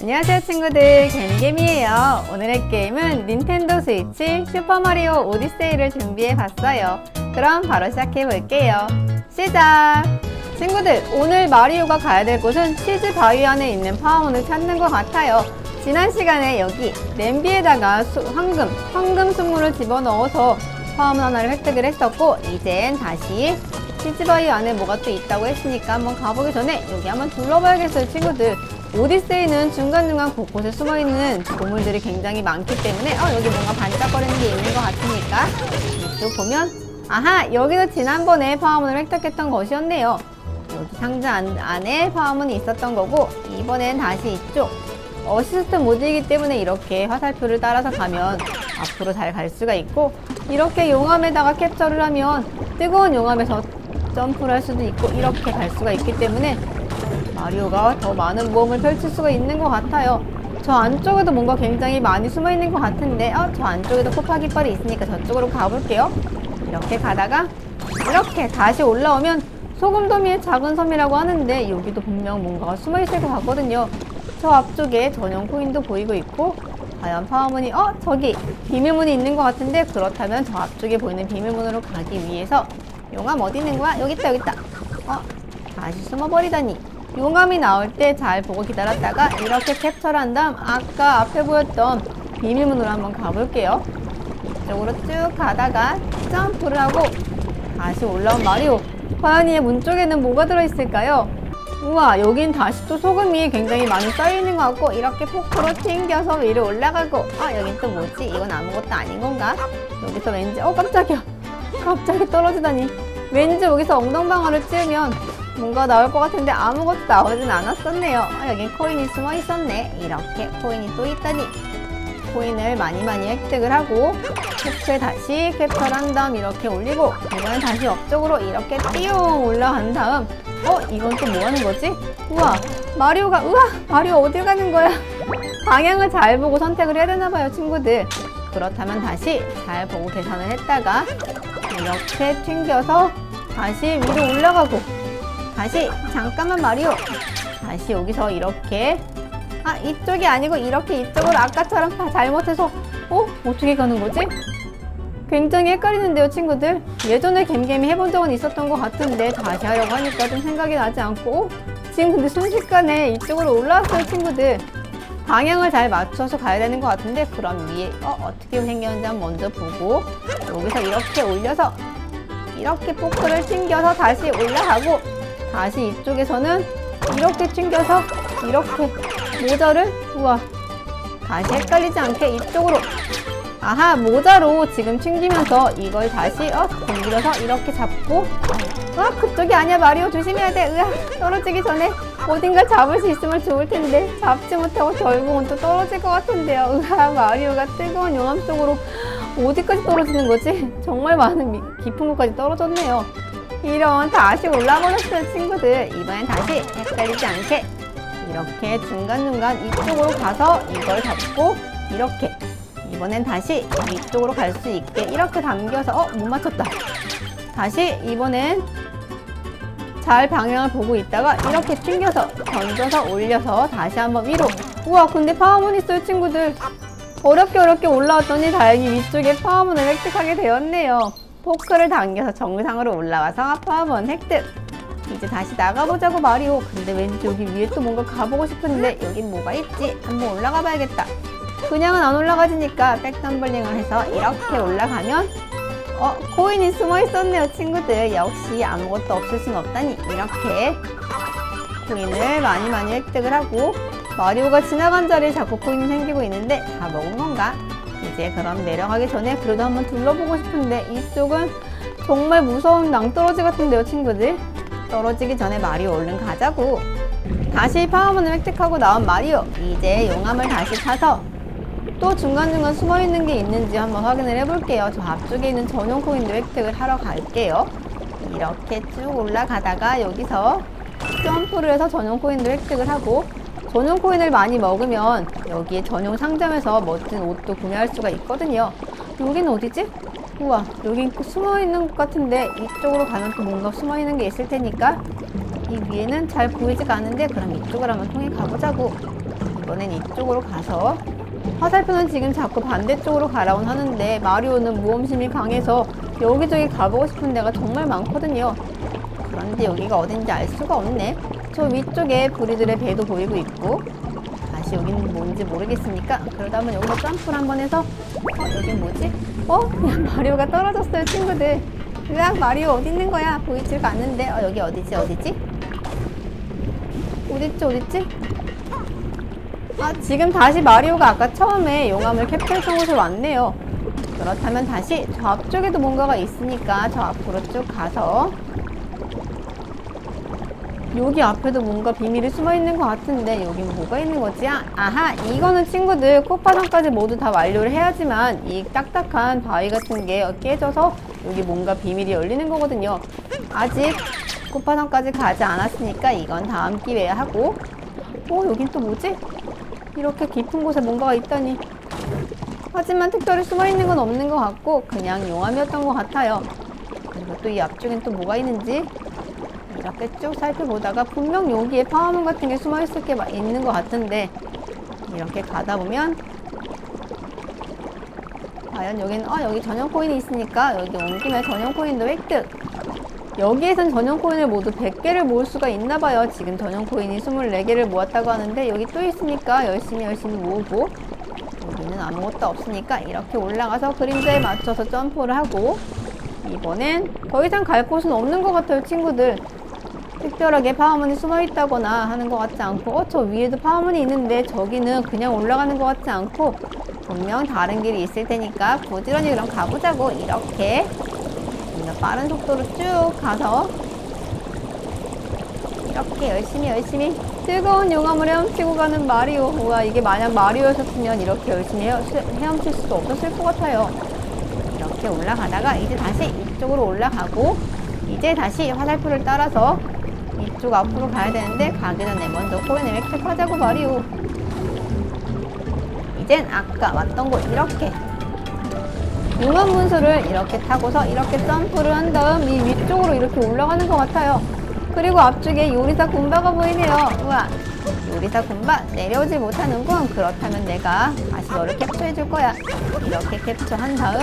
안녕하세요 친구들. 겜겜이에요. 오늘의 게임은 닌텐도 스위치 슈퍼마리오 오디세이를 준비해 봤어요. 그럼 바로 시작해 볼게요. 시작! 친구들 오늘 마리오가 가야 될 곳은 치즈 바위 안에 있는 파워문을 찾는 것 같아요. 지난 시간에 여기 냄비에다가 수- 황금 황금 순물을 집어넣어서 파워문 하나를 획득을 했었고 이젠 다시 치즈바위 안에 뭐가 또 있다고 했으니까 한번 가보기 전에 여기 한번 둘러봐야겠어요 친구들 오디세이는 중간중간 곳곳에 숨어있는 보물들이 굉장히 많기 때문에 어 여기 뭔가 반짝거리는 게 있는 것 같으니까 이쪽 보면 아하 여기도 지난번에 파워문을 획득했던 것이었네요. 여기 상자 안, 안에 파워문이 있었던 거고 이번엔 다시 이쪽. 어시스트 모드이기 때문에 이렇게 화살표를 따라서 가면 앞으로 잘 갈 수가 있고 이렇게 용암에다가 캡처를 하면 뜨거운 용암에서 점프를 할 수도 있고 이렇게 갈 수가 있기 때문에 마리오가 더 많은 모험을 펼칠 수가 있는 것 같아요. 저 안쪽에도 뭔가 굉장히 많이 숨어 있는 것 같은데, 어, 저 안쪽에도 코파 깃발이 있으니까 저쪽으로 가볼게요. 이렇게 가다가 이렇게 다시 올라오면 소금도미의 작은 섬이라고 하는데 여기도 분명 뭔가가 숨어 있을 것 같거든요. 저 앞쪽에 전용 코인도 보이고 있고 과연 파워문이 어 저기 비밀문이 있는 것 같은데 그렇다면 저 앞쪽에 보이는 비밀문으로 가기 위해서 용암 어디 있는 거야? 여기 있다 여기 있다. 어 다시 숨어버리다니. 용암이 나올 때 잘 보고 기다렸다가 이렇게 캡처를 한 다음 아까 앞에 보였던 비밀문으로 한번 가볼게요. 이쪽으로 쭉 가다가 점프를 하고 다시 올라온 마리오. 과연 이 문 쪽에는 뭐가 들어있을까요? 우와 여긴 다시 또 소금이 굉장히 많이 쌓여있는 것 같고 이렇게 포크로 튕겨서 위로 올라가고 아 여긴 또 뭐지? 이건 아무것도 아닌 건가? 여기서 왠지 어 깜짝이야 갑자기 떨어지다니 왠지 여기서 엉덩방아를 찌우면 뭔가 나올 것 같은데 아무것도 나오진 않았었네요. 아, 여긴 코인이 숨어 있었네. 이렇게 코인이 또 있다니. 코인을 많이 많이 획득을 하고 포크에 다시 캡처를 한 다음 이렇게 올리고 이번엔 다시 옆쪽으로 이렇게 띠용 올라간 다음 어 이건 또 뭐 하는 거지? 우와 마리오가 우와 마리오 어딜 가는 거야? 방향을 잘 보고 선택을 해야 되나 봐요 친구들. 그렇다면 다시 잘 보고 계산을 했다가 이렇게 튕겨서 다시 위로 올라가고 다시 잠깐만 마리오 다시 여기서 이렇게 아 이쪽이 아니고 이렇게 이쪽으로 아까처럼 다 잘못해서 어? 어떻게 가는 거지? 굉장히 헷갈리는데요 친구들 예전에 갬갬이 해본 적은 있었던 것 같은데 다시 하려고 하니까 좀 생각이 나지 않고 어? 지금 근데 순식간에 이쪽으로 올라왔어요 친구들 방향을 잘 맞춰서 가야 되는 것 같은데 그럼 위에 어, 어떻게 생겼는지 한번 먼저 보고 여기서 이렇게 올려서 이렇게 포크를 튕겨서 다시 올라가고 다시 이쪽에서는 이렇게 튕겨서 이렇게 모자를 우와 다시 헷갈리지 않게 이쪽으로. 아하 모자로 지금 튕기면서 이걸 다시 어 건드려서 이렇게 잡고. 아 그쪽이 아니야 마리오. 조심해야 돼. 으아 떨어지기 전에 어딘가 잡을 수 있으면 좋을 텐데. 잡지 못하고 결국은 또 떨어질 것 같은데요. 으아 마리오가 뜨거운 용암 속으로 어디까지 떨어지는 거지? 정말 많은 미- 깊은 곳까지 떨어졌네요 이런 다시 올라버렸어요 친구들. 이번엔 다시 헷갈리지 않게. 이렇게 중간중간 이쪽으로 가서 이걸 잡고 이렇게. 이번엔 다시 이쪽으로 갈 수 있게 이렇게 당겨서 어 못 맞췄다. 다시 이번엔 잘 방향을 보고 있다가 이렇게 튕겨서 던져서 올려서 다시 한번 위로. 우와 근데 파워문 있어요 친구들. 어렵게 어렵게 올라왔더니 다행히 위쪽에 파워문을 획득하게 되었네요 포크를 당겨서 정상으로 올라와서 파워문 획득 이제 다시 나가보자고 마리오. 근데 왠지 여기 위에 또 뭔가 가보고 싶은데 여긴 뭐가 있지? 한번 올라가 봐야겠다. 그냥은 안 올라가지니까 백덤블링을 해서 이렇게 올라가면 어 코인이 숨어 있었네요 친구들. 역시 아무것도 없을 순 없다니. 이렇게 코인을 많이 많이 획득을 하고 마리오가 지나간 자리에 자꾸 코인이 생기고 있는데 다 먹은 건가? 이제 그럼 내려가기 전에 그래도 한번 둘러보고 싶은데 이쪽은 정말 무서운 낭떠러지 같은데요 친구들? 떨어지기 전에 마리오 얼른 가자고. 다시 파워문을 획득하고 나온 마리오. 이제 용암을 다시 타서 또 중간중간 숨어있는 게 있는지 한번 확인을 해볼게요. 저 앞쪽에 있는 전용 코인도 획득을 하러 갈게요. 이렇게 쭉 올라가다가 여기서 점프를 해서 전용 코인도 획득을 하고 전용 코인을 많이 먹으면 여기에 전용 상점에서 멋진 옷도 구매할 수가 있거든요 여기는 어디지? 우와 여긴 숨어 있는 것 같은데 이쪽으로 가면 또 뭔가 숨어 있는 게 있을 테니까 이 위에는 잘 보이지가 않는데 그럼 이쪽으로 한번 통해 가보자고 이번엔 이쪽으로 가서 화살표는 지금 자꾸 반대쪽으로 가라곤 하는데 마리오는 모험심이 강해서 여기저기 가보고 싶은 데가 정말 많거든요. 그런데 여기가 어딘지 알 수가 없네. 저 위쪽에 부리들의 배도 보이고 있고 다시 여기는 뭔지 모르겠으니까 그러다 보면 여기서 점프를 한번 해서 어 여긴 뭐지? 어? 그냥 마리오가 떨어졌어요 친구들 으악 마리오 어디 있는 거야? 보이지가 않는데 어 여기 어디지 어디지? 어딨지 어딨지? 아 지금 다시 마리오가 아까 처음에 용암을 캡처했던 곳에 왔네요 그렇다면 다시 저 앞쪽에도 뭔가가 있으니까 저 앞으로 쭉 가서 여기 앞에도 뭔가 비밀이 숨어 있는 것 같은데 여긴 뭐가 있는 거지? 아, 아하 이거는 친구들 꽃파선까지 모두 다 완료를 해야지만 이 딱딱한 바위 같은 게 깨져서 여기 뭔가 비밀이 열리는 거거든요. 아직 꽃파선까지 가지 않았으니까 이건 다음 기회에 하고. 어 여긴 또 뭐지? 이렇게 깊은 곳에 뭔가가 있다니. 하지만 특별히 숨어 있는 건 없는 것 같고 그냥 용암이었던 것 같아요. 그리고 또 이 앞쪽엔 또 뭐가 있는지 이렇게 쭉 살펴보다가 분명 여기에 파워문 같은 게 숨어 있을 게 마- 있는 것 같은데 이렇게 가다 보면 과연 여기는 어 여기 전용 코인이 있으니까 여기 온 김에 전용 코인도 획득. 여기에선 전용 코인을 모두 100개를 모을 수가 있나 봐요. 지금 전용 코인이 24개를 모았다고 하는데 여기 또 있으니까 열심히 열심히 모으고 여기는 아무것도 없으니까 이렇게 올라가서 그림자에 맞춰서 점프를 하고 이번엔 더 이상 갈 곳은 없는 것 같아요 친구들 특별하게 파워문이 숨어 있다거나 하는 것 같지 않고 어 저 위에도 파워문이 있는데 저기는 그냥 올라가는 것 같지 않고 분명 다른 길이 있을 테니까 부지런히 그럼 가보자고. 이렇게 빠른 속도로 쭉 가서 이렇게 열심히 열심히 뜨거운 용암을 헤엄치고 가는 마리오. 우와 이게 만약 마리오였었으면 이렇게 열심히 헤엄, 헤엄칠 수도 없었을 것 같아요. 이렇게 올라가다가 이제 다시 이쪽으로 올라가고 이제 다시 화살표를 따라서 이쪽 앞으로 가야 되는데 가기 전에 먼저 코인을 획득하자고 마리오. 이젠 아까 왔던 곳 이렇게. 용암 문수를 이렇게 타고서 이렇게 점프를 한 다음 이 위쪽으로 이렇게 올라가는 것 같아요. 그리고 앞쪽에 요리사 군바가 보이네요. 우와 요리사 군바 내려오지 못하는군. 그렇다면 내가 다시 너를 캡처해 줄 거야. 이렇게 캡처한 다음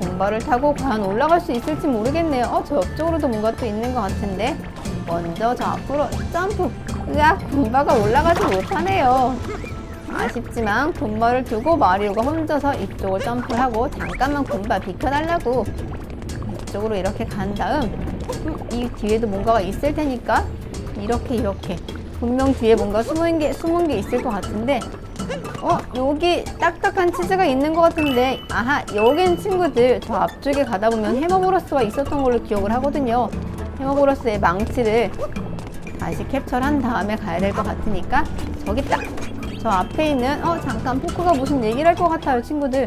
군바를 타고 과연 올라갈 수 있을지 모르겠네요. 어 저 옆쪽으로도 뭔가 또 있는 것 같은데 먼저 저 앞으로 점프. 으악 군바가 올라가지 못하네요. 아쉽지만 군바를 두고 마리오가 혼자서 이쪽을 점프하고 잠깐만 군바 비켜달라고. 이쪽으로 이렇게 간 다음 음, 이 뒤에도 뭔가가 있을 테니까 이렇게 이렇게. 분명 뒤에 뭔가 숨은 게 숨은 게 있을 것 같은데. 어 여기 딱딱한 치즈가 있는 것 같은데. 아하 여긴 친구들 저 앞쪽에 가다 보면 해머브러스가 있었던 걸로 기억을 하거든요 해머브러스의 망치를 다시 캡처를 한 다음에 가야 될 것 같으니까 저기 딱 저 앞에 있는 어 잠깐 포크가 무슨 얘기를 할 것 같아요 친구들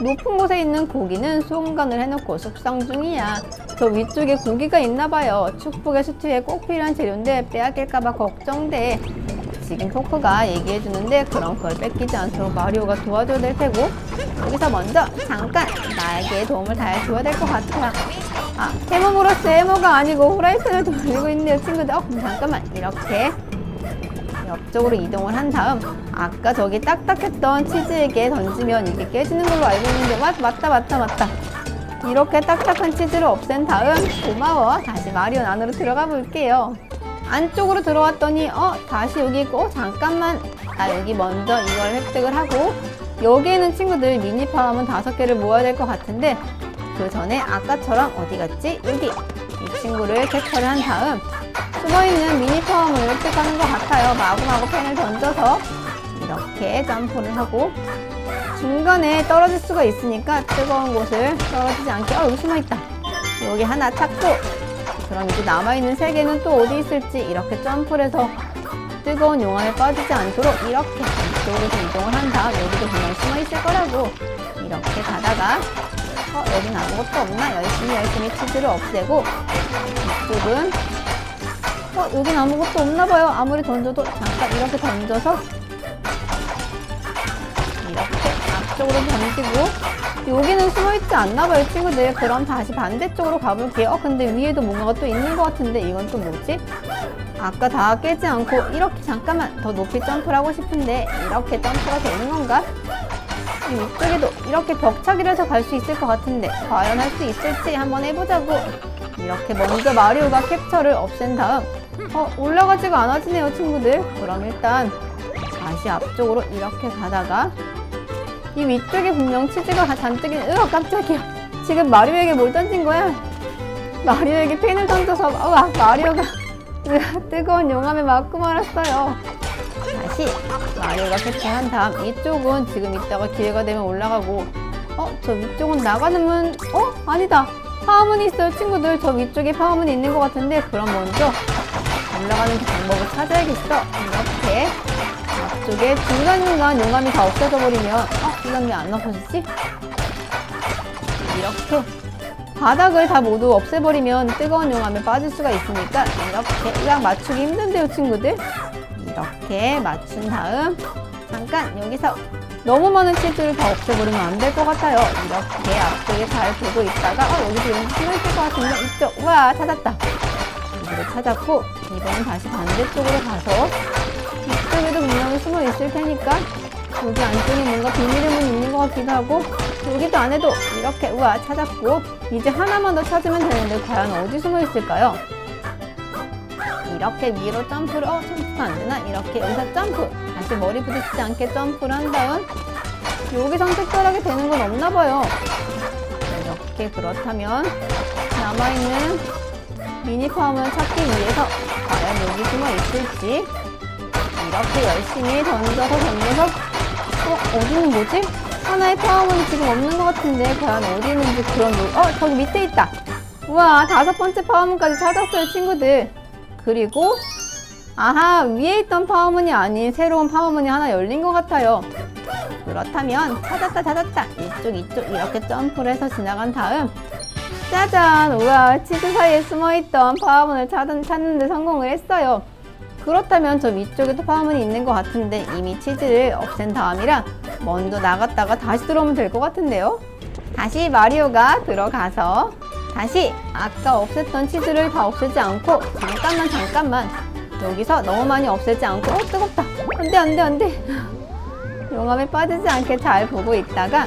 높은 곳에 있는 고기는 수온간을 해놓고 숙성 중이야. 저 위쪽에 고기가 있나 봐요. 축복의 수트에 꼭 필요한 재료인데 빼앗길까봐 걱정돼. 지금 포크가 얘기해주는데 그럼 그걸 뺏기지 않도록 마리오가 도와줘야 될 테고 여기서 먼저 잠깐 나에게 도움을 다해줘야 될 것 같아. 아, 해머브러스 해머가 아니고 후라이팬을 돌리고 있네요 친구들. 어, 잠깐만 이렇게. 옆쪽으로 이동을 한 다음 아까 저기 딱딱했던 치즈에게 던지면 이게 깨지는 걸로 알고 있는데 맞, 맞다 맞다 맞다. 이렇게 딱딱한 치즈를 없앤 다음 고마워. 다시 마리온 안으로 들어가 볼게요. 안쪽으로 들어왔더니 어 다시 여기 있고 어, 잠깐만. 나 여기 먼저 이걸 획득을 하고 여기에는 친구들 미니 파워문 다섯 개를 모아야 될 것 같은데 그 전에 아까처럼 어디 갔지 여기 이 친구를 캡처를 한 다음 숨어있는 미니 파워문을 획득하는 것 같아요. 마구마구 펜을 던져서 이렇게 점프를 하고 중간에 떨어질 수가 있으니까 뜨거운 곳을 떨어지지 않게 어 여기 숨어있다. 여기 하나 찾고 그럼 이제 남아있는 세 개는 또 어디 있을지 이렇게 점프를 해서 뜨거운 용암에 빠지지 않도록 이렇게 이쪽으로 좀 이동을 한 다음 여기도 그냥 숨어있을 거라고 이렇게 가다가 어 여긴 아무것도 없나 열심히 열심히 치즈를 없애고 이쪽은 어, 여긴 아무것도 없나 봐요. 아무리 던져도 잠깐 이렇게 던져서 이렇게 이쪽으로 던지고 여기는 숨어있지 않나봐요 친구들 그럼 다시 반대쪽으로 가볼게요 어, 근데 위에도 뭔가가 또 있는 것 같은데 이건 또 뭐지? 아까 다 깨지 않고 이렇게 잠깐만 더 높이 점프를 하고 싶은데 이렇게 점프가 되는 건가? 이 위쪽에도 이렇게 벽차기를 해서 갈 수 있을 것 같은데 과연 할 수 있을지 한번 해보자고. 이렇게 먼저 마리오가 캡처를 없앤 다음 어 올라가지가 않아지네요 친구들. 그럼 일단 다시 앞쪽으로 이렇게 가다가 이 위쪽에 분명 치즈가 잔뜩 있는 으아 깜짝이야. 지금 마리오에게 뭘 던진 거야? 마리오에게 펜을 던져서 우와 마리오가 으아, 뜨거운 용암에 맞고 말았어요 다시 마리오가 캡처한 다음 이쪽은 지금 이따가 기회가 되면 올라가고 어? 저 위쪽은 나가는 문 어? 아니다 파워문이 있어요 친구들 저 위쪽에 파워문이 있는 것 같은데 그럼 먼저 올라가는 그 방법을 찾아야겠어 이렇게 앞쪽에 중간중간 용암이 다 없어져 버리면 어? 왜안 없어지지? 이렇게 바닥을 다 모두 없애버리면 뜨거운 용암에 빠질 수가 있으니까 이렇게 그냥 맞추기 힘든데요 친구들 이렇게 맞춘 다음 잠깐 여기서 너무 많은 치즈를 다 없애버리면 안 될 것 같아요. 이렇게 앞쪽에 잘 보고 있다가 어 여기도 왠지 숨어있을 것 같은데? 이쪽 우와 찾았다. 이쪽을 찾았고 이번엔 다시 반대쪽으로 가서 이쪽에도 분명히 숨어 있을 테니까 여기 안쪽에 뭔가 비밀의 문이 있는 것 같기도 하고 여기도 안에도 이렇게 우와 찾았고 이제 하나만 더 찾으면 되는데 과연 어디 숨어 있을까요? 이렇게 위로 점프를 어 점프가 안 되나? 이렇게 여기서 점프 다시 머리 부딪히지 않게 점프를 한 다음 여기선 특별하게 되는 건 없나 봐요 이렇게 그렇다면 남아있는 미니 파워을 찾기 위해서 과연 여기 숨어 있을지 이렇게 열심히 던져서 던져서 어 어디는 뭐지? 하나의 파워문이 지금 없는 것 같은데 과연 어디 있는지 그런 요... 어 저기 밑에 있다 우와 다섯 번째 파워문까지 찾았어요 친구들 그리고 아하 위에 있던 파워문이 아닌 새로운 파워문이 하나 열린 것 같아요. 그렇다면 찾았다 찾았다. 이쪽 이쪽 이렇게 점프를 해서 지나간 다음 짜잔 우와 치즈 사이에 숨어있던 파워문을 찾은, 찾는데 성공을 했어요. 그렇다면 저 위쪽에도 파워문이 있는 것 같은데 이미 치즈를 없앤 다음이라 먼저 나갔다가 다시 들어오면 될 것 같은데요? 다시 마리오가 들어가서 다시 아까 없앴던 치즈를 다 없애지 않고 잠깐만 잠깐만. 여기서 너무 많이 없애지 않고 어 뜨겁다. 안돼 안돼 안돼. 용암에 빠지지 않게 잘 보고 있다가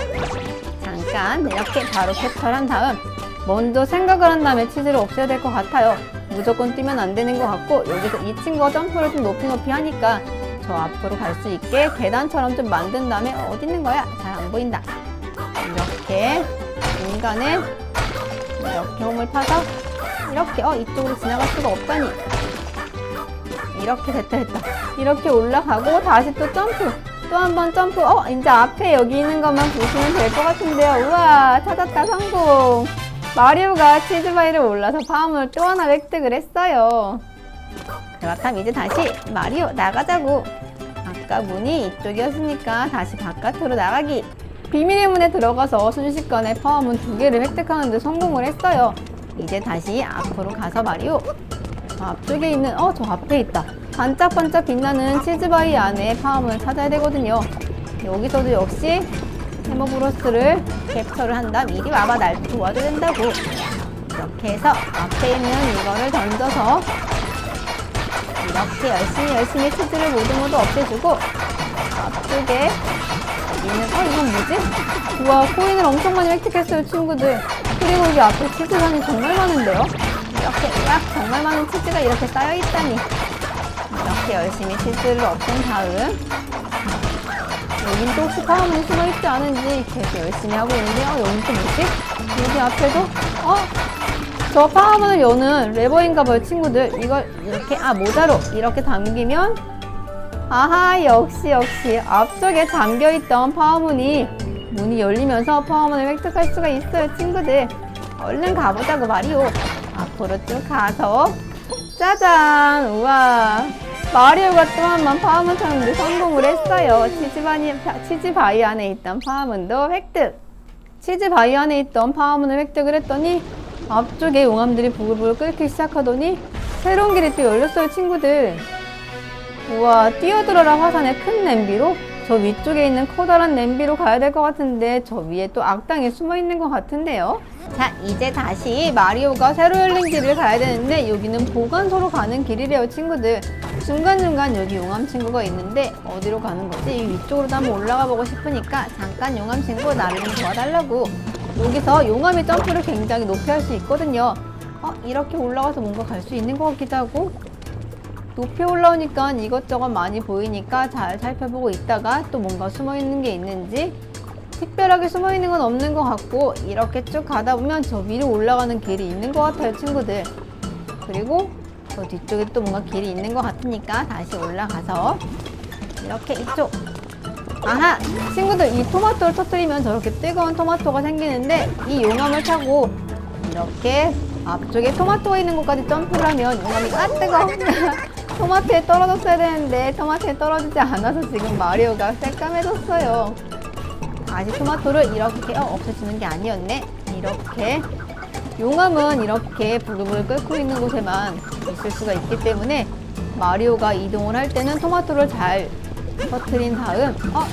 잠깐 이렇게 바로 캡처를 한 다음 먼저 생각을 한 다음에 치즈를 없애야 될 것 같아요. 무조건 뛰면 안 되는 것 같고 여기서 이 친구가 점프를 좀 높이 높이 하니까 저 앞으로 갈 수 있게 계단처럼 좀 만든 다음에 어디 있는 거야? 잘 안 보인다. 이렇게 인간은 이렇게 홈을 파서 이렇게 어 이쪽으로 지나갈 수가 없다니. 이렇게 됐다 됐다. 이렇게 올라가고 다시 또 점프. 또 한 번 점프. 어 이제 앞에 여기 있는 것만 보시면 될 것 같은데요. 우와 찾았다 성공. 마리오가 치즈바이를 올라서 파워문을 또 하나 획득을 했어요. 그렇다면 이제 다시 마리오 나가자고. 아까 문이 이쪽이었으니까 다시 바깥으로 나가기 비밀의 문에 들어가서 순식간에 파워문 두 개를 획득하는 데 성공을 했어요. 이제 다시 앞으로 가서. 저 앞쪽에 있는 어 저 앞에 있다. 반짝반짝 빛나는 치즈바이 안에 파워문을 찾아야 되거든요. 여기서도 역시 해머브로스를 캡처를 한 다음 이리 와봐 날 도와줘야 된다고. 이렇게 해서 앞에 있는 이거를 던져서 이렇게 열심히 열심히 치즈를 모두 모두 없애주고 앞쪽에 여기는 어 이건 뭐지? 우와 코인을 엄청 많이 획득했어요 친구들 그리고 여기 앞에 치즈산이 정말 많은데요? 이렇게 약 정말 많은 치즈가 이렇게 쌓여있다니 이렇게 열심히 치즈를 없앤 다음 여긴 또 혹시 파워문이 숨어있지 않은지 계속 열심히 하고 있는데 어 여긴 또 뭐지? 여기 앞에도 어? 저 파워문을 여는 레버인가 봐요 친구들 이걸 이렇게 아 모자로 이렇게 당기면 아하 역시 역시. 앞쪽에 잠겨있던 파워문이 문이 열리면서 파워문을 획득할 수가 있어요 친구들. 얼른 가보자고 마리오. 앞으로 쭉 가서. 짜잔! 우와. 마리오가 또 한 번 파워문 찾는데 성공을 했어요. 치즈바이, 치즈바이 안에 있던 파워문도 획득. 치즈바이 안에 있던 파워문을 획득을 했더니 앞쪽에 용암들이 부글부글 끓기 시작하더니 새로운 길이 또 열렸어요 친구들 우와 뛰어들어라 화산의 큰 냄비로 저 위쪽에 있는 커다란 냄비로 가야 될 것 같은데 저 위에 또 악당이 숨어 있는 것 같은데요. 자, 이제 다시 마리오가 새로 열린 길을 가야 되는데 여기는 보관소로 가는 길이래요, 친구들. 중간중간 여기 용암 친구가 있는데 어디로 가는 거지? 이 위쪽으로도 한번 올라가 보고 싶으니까 잠깐 용암 친구 나를 좀 도와달라고. 여기서 용암의 점프를 굉장히 높이 할 수 있거든요. 어, 이렇게 올라가서 뭔가 갈 수 있는 것 같기도 하고 높이 올라오니까 이것저것 많이 보이니까 잘 살펴보고 있다가 또 뭔가 숨어 있는 게 있는지 특별하게 숨어 있는 건 없는 것 같고 이렇게 쭉 가다 보면 저 위로 올라가는 길이 있는 것 같아요 친구들. 그리고 저 뒤쪽에 또 뭔가 길이 있는 것 같으니까 다시 올라가서 이렇게 이쪽. 아하 친구들 이 토마토를 터뜨리면 저렇게 뜨거운 토마토가 생기는데 이 용암을 타고 이렇게 앞쪽에 토마토가 있는 곳까지 점프를 하면 용암이 아 뜨거 토마토에 떨어졌어야 되는데 토마토에 떨어지지 않아서 지금 마리오가 새까매졌어요. 다시 토마토를 이렇게 어, 없애주는 게 아니었네. 이렇게. 용암은 이렇게 부글부글 끓고 있는 곳에만 있을 수가 있기 때문에 마리오가 이동을 할 때는 토마토를 잘 터트린 다음 어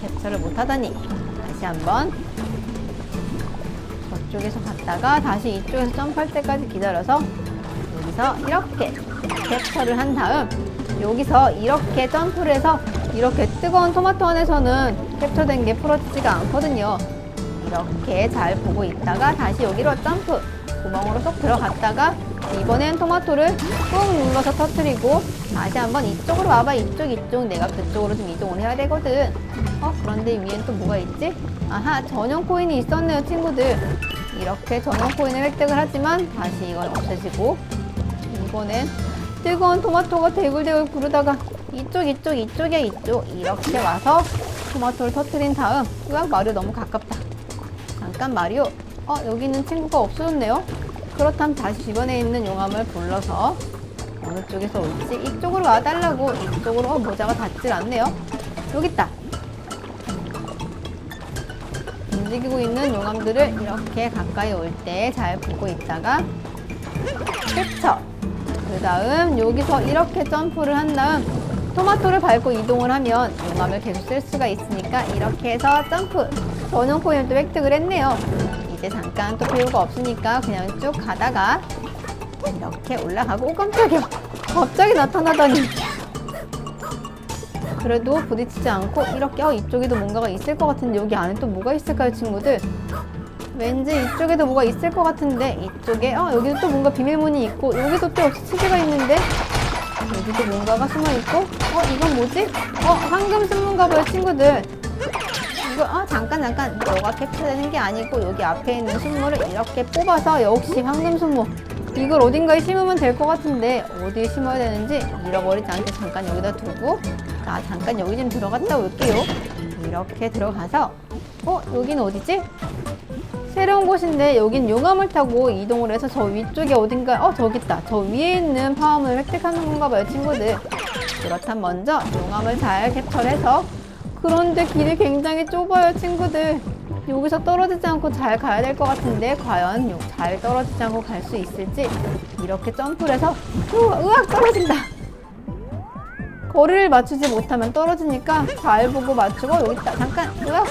캡처를 못하다니. 다시 한번. 저쪽에서 갔다가 다시 이쪽에서 점프할 때까지 기다려서 여기서 이렇게 캡처를 한 다음 여기서 이렇게 점프를 해서 이렇게 뜨거운 토마토 안에서는 캡처된 게 풀어지지가 않거든요. 이렇게 잘 보고 있다가 다시 여기로 점프 구멍으로 쏙 들어갔다가 이번엔 토마토를 꾹 눌러서 터트리고 다시 한번 이쪽으로 와봐 이쪽 이쪽 내가 그쪽으로 좀 이동을 해야 되거든 어 그런데 위엔 또 뭐가 있지? 아하 전용 코인이 있었네요 친구들 이렇게 전용 코인을 획득을 하지만 다시 이건 없어지고 이번엔 뜨거운 토마토가 대굴대굴 구르다가 이쪽 이쪽 이쪽에 이쪽 이렇게 와서 토마토를 터트린 다음 으악 마리오 너무 가깝다. 잠깐 마리오. 어 여기 있는 친구가 없어졌네요. 그렇다면 다시 주변에 있는 용암을 불러서 어느 쪽에서 올지 이쪽으로 와달라고 이쪽으로 어 모자가 닿질 않네요. 여기 있다. 움직이고 있는 용암들을 이렇게 가까이 올 때 잘 보고 있다가 그쵸 그 다음 여기서 이렇게 점프를 한 다음 토마토를 밟고 이동을 하면 용암을 계속 쓸 수가 있으니까 이렇게 해서 점프 전용 또 획득을 했네요. 이제 잠깐 또 필요가 없으니까 그냥 쭉 가다가 이렇게 올라가고 오 깜짝이야. 갑자기 나타나다니. 그래도 부딪히지 않고 이렇게 어 이쪽에도 뭔가가 있을 것 같은데 여기 안에 또 뭐가 있을까요 친구들 왠지 이쪽에도 뭐가 있을 것 같은데 이쪽에 어 여기도 또 뭔가 비밀문이 있고 여기도 또 역시 치즈가 있는데 여기도 뭔가가 숨어 있고 어 이건 뭐지? 어 황금 순문가 봐요 친구들 이거 아 잠깐 잠깐 너가 캡처되는 게 아니고 여기 앞에 있는 순물을 이렇게 뽑아서 역시 황금 순무 이걸 어딘가에 심으면 될 것 같은데 어디에 심어야 되는지 잃어버리지 않게 잠깐 여기다 두고 나 잠깐 여기 좀 들어갔다 올게요 이렇게 들어가서 어 여기는 어디지? 새로운 곳인데 여긴 용암을 타고 이동을 해서 저 위쪽에 어딘가 어 저기 있다. 저 위에 있는 파워을 획득하는 건가 봐요 친구들. 그렇다면 먼저 용암을 잘 캡처해서 그런데 길이 굉장히 좁아요 친구들. 여기서 떨어지지 않고 잘 가야 될 것 같은데 과연 요- 잘 떨어지지 않고 갈 수 있을지 이렇게 점프를 해서 우와, 으악 떨어진다. 거리를 맞추지 못하면 떨어지니까 잘 보고 맞추고 여기 있다. 잠깐 으악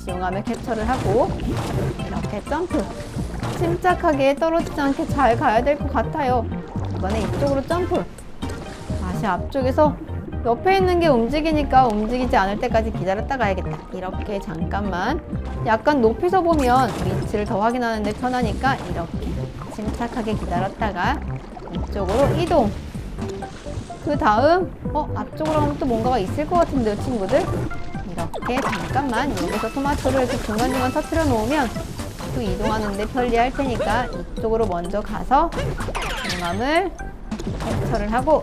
다시 용암에 캡처를 하고 이렇게 점프. 침착하게 떨어지지 않게 잘 가야 될 것 같아요. 이번에 이쪽으로 점프. 다시 앞쪽에서 옆에 있는 게 움직이니까 움직이지 않을 때까지 기다렸다 가야겠다. 이렇게 잠깐만 약간 높이서 보면 위치를 더 확인하는데 편하니까 이렇게 침착하게 기다렸다가 이쪽으로 이동. 그 다음 어 앞쪽으로 하면 또 뭔가가 있을 것 같은데요 친구들 이렇게 잠깐만 여기서 토마토를 이렇게 중간중간 터트려 놓으면 또 이동하는데 편리할 테니까 이쪽으로 먼저 가서 용암을 캡처를 하고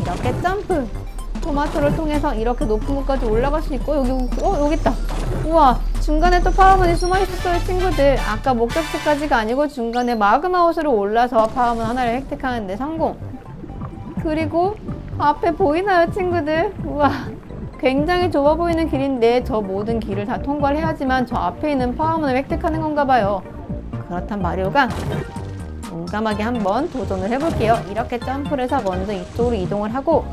이렇게 점프. 토마토를 통해서 이렇게 높은 곳까지 올라갈 수 있고 여기 어 여기 있다. 우와 중간에 또 파워문이 숨어 있었어요 친구들. 아까 목적지까지가 아니고 중간에 마그마우스로 올라서 파워문 하나를 획득하는데 성공. 그리고 앞에 보이나요 친구들? 우와 굉장히 좁아 보이는 길인데 저 모든 길을 다 통과를 해야지만 저 앞에 있는 파워문을 획득하는 건가 봐요. 그렇단 마리오가 용감하게 한번 도전을 해볼게요. 이렇게 점프를 해서 먼저 이쪽으로 이동을 하고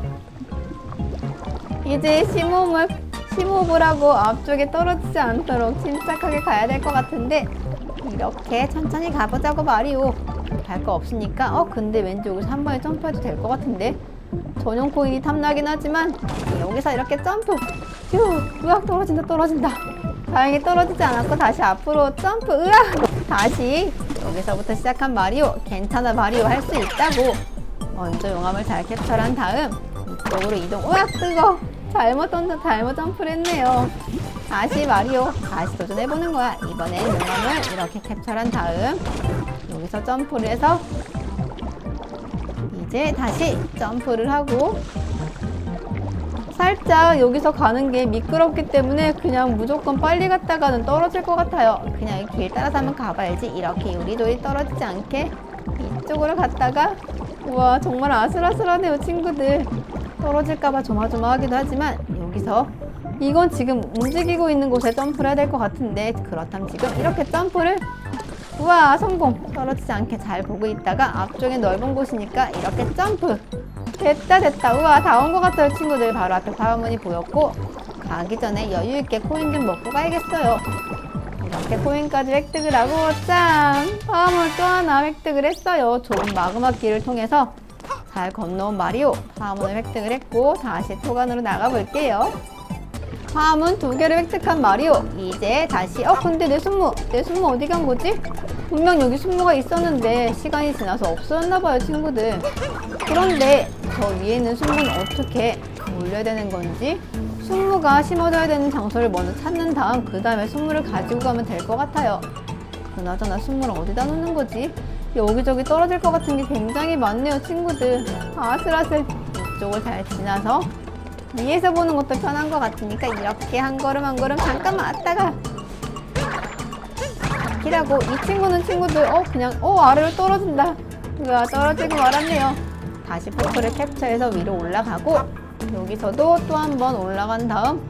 이제 심호흡을 심호흡을 하고 앞쪽에 떨어지지 않도록 침착하게 가야 될 것 같은데 이렇게 천천히 가보자고 마리오. 갈 거 없으니까 어 근데 여기서 한 번에 점프해도 될 것 같은데 전용 코인이 탐나긴 하지만 여기서 이렇게 점프 휴 으악 떨어진다 떨어진다. 다행히 떨어지지 않았고 다시 앞으로 점프 으악! 다시 여기서부터 시작한 마리오 괜찮아 마리오 할 수 있다고. 먼저 용암을 잘 캡처한 다음 이쪽으로 이동. 으악 뜨거! 잘못 던져 잘못 점프를 했네요. 다시 마리오 다시 도전해보는 거야. 이번엔 용암을 이렇게 캡처한 다음 여기서 점프를 해서 이제 다시 점프를 하고 살짝 여기서 가는 게 미끄럽기 때문에 그냥 무조건 빨리 갔다가는 떨어질 것 같아요. 그냥 이길 따라서 한번 가봐야지. 이렇게 요리조리 떨어지지 않게 이쪽으로 갔다가 우와 정말 아슬아슬하네요 친구들. 떨어질까봐 조마조마하기도 하지만 여기서 이건 지금 움직이고 있는 곳에 점프를 해야 될 것 같은데 그렇다면 지금 이렇게 점프를 우와 성공. 떨어지지 않게 잘 보고 있다가 앞쪽에 넓은 곳이니까 이렇게 점프. 됐다 됐다. 우와 다 온 것 같아요 친구들. 바로 앞에 파워문이 보였고 가기 전에 여유 있게 코인 좀 먹고 가야겠어요. 이렇게 코인까지 획득을 하고 짠! 파워문 또 하나 획득을 했어요. 좋은 마그마 길을 통해서 잘 건너온 마리오. 파워문을 획득을 했고 다시 토간으로 나가볼게요 파워문 두 개를 획득한 마리오. 이제 다시 어 근데 내 순무 내 순무 어디 간 거지? 분명 여기 순무가 있었는데 시간이 지나서 없어졌나 봐요 친구들. 그런데 저 위에 있는 순무는 어떻게 올려야 되는 건지? 순무가 심어져야 되는 장소를 먼저 찾는 다음 그 다음에 순무를 가지고 가면 될 것 같아요. 그나저나 순무를 어디다 놓는 거지? 여기저기 떨어질 것 같은 게 굉장히 많네요 친구들. 아슬아슬. 이쪽을 잘 지나서 위에서 보는 것도 편한 것 같으니까 이렇게 한 걸음 한 걸음 잠깐만 왔다가 기라고 이 친구는 친구들 어 그냥 어 아래로 떨어진다. 우와 떨어지고 말았네요. 다시 포크를 캡처해서 위로 올라가고 여기서도 또 한 번 올라간 다음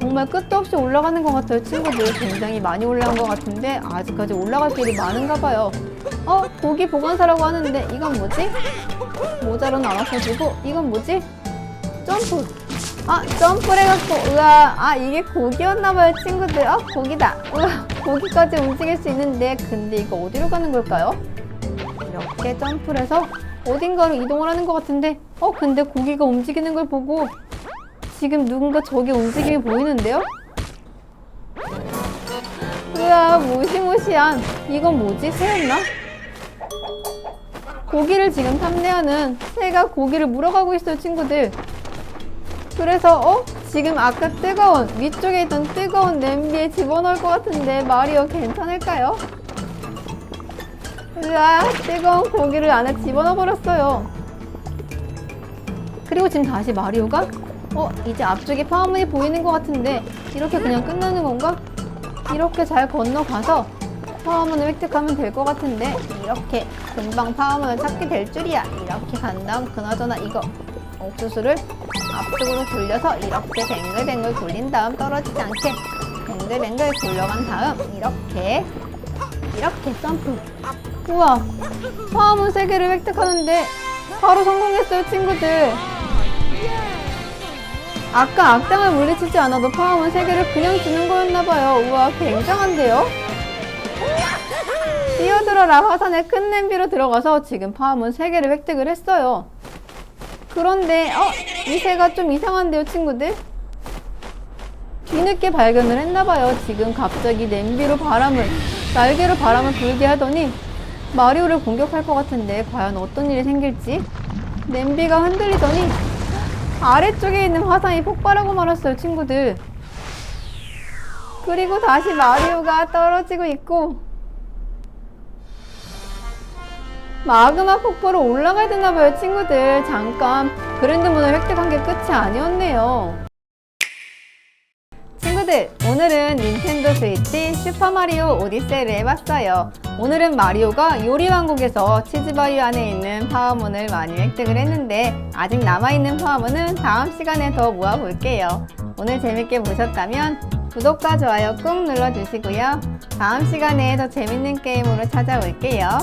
정말 끝도 없이 올라가는 것 같아요. 친구들 굉장히 많이 올라간 것 같은데 아직까지 올라갈 길이 많은가 봐요. 어 고기 보관사라고 하는데 이건 뭐지? 모자로 나눠서지고 이건 뭐지? 점프 아 점프를 해갖고 우와 아 이게 고기였나봐요 친구들 어 고기다 우와 고기까지 움직일 수 있는데 근데 이거 어디로 가는 걸까요? 이렇게 점프를 해서 어딘가로 이동을 하는 것 같은데 어 근데 고기가 움직이는 걸 보고 지금 누군가 저기 움직임이 보이는데요? 우와 무시무시한 이건 뭐지 새였나? 고기를 지금 탐내하는 새가 고기를 물어가고 있어요 친구들 그래서 어? 지금 아까 뜨거운 위쪽에 있던 뜨거운 냄비에 집어넣을 것 같은데 마리오 괜찮을까요? 으아 뜨거운 고기를 안에 집어넣어 버렸어요 그리고 지금 다시 마리오가 어 이제 앞쪽에 파워문이 보이는 것 같은데 이렇게 그냥 끝나는 건가? 이렇게 잘 건너가서 파워문을 획득하면 될 것 같은데 이렇게 금방 파워문을 찾게 될 줄이야 이렇게 간 다음 그나저나 이거 옥수수를 앞쪽으로 돌려서 이렇게 뱅글뱅글 돌린 다음 떨어지지 않게 뱅글뱅글 굴려간 다음 이렇게 이렇게 점프. 우와 파워문 3개를 획득하는데 바로 성공했어요 친구들. 아까 악당을 물리치지 않아도 파워문 3개를 그냥 주는 거였나봐요. 우와 굉장한데요? 뛰어들어라 화산의 큰 냄비로 들어가서 지금 파워문 3개를 획득을 했어요 그런데 어? 이 새가 좀 이상한데요 친구들? 뒤늦게 발견을 했나봐요 지금 갑자기 냄비로 바람을 날개로 바람을 불게 하더니 마리오를 공격할 것 같은데 과연 어떤 일이 생길지 냄비가 흔들리더니 아래쪽에 있는 화산이 폭발하고 말았어요 친구들 그리고 다시 마리오가 떨어지고 있고 마그마 폭포로 올라가야 되나봐요 친구들. 잠깐. 그랜드 문을 획득한 게 끝이 아니었네요. 친구들 오늘은 닌텐도 스위치 슈퍼마리오 오디세이를 해봤어요. 오늘은 마리오가 요리왕국에서 치즈바위 안에 있는 파워문을 많이 획득을 했는데 아직 남아있는 파워문은 다음 시간에 더 모아볼게요. 오늘 재밌게 보셨다면 구독과 좋아요 꾹 눌러주시고요. 다음 시간에 더 재밌는 게임으로 찾아올게요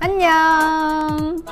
안녕.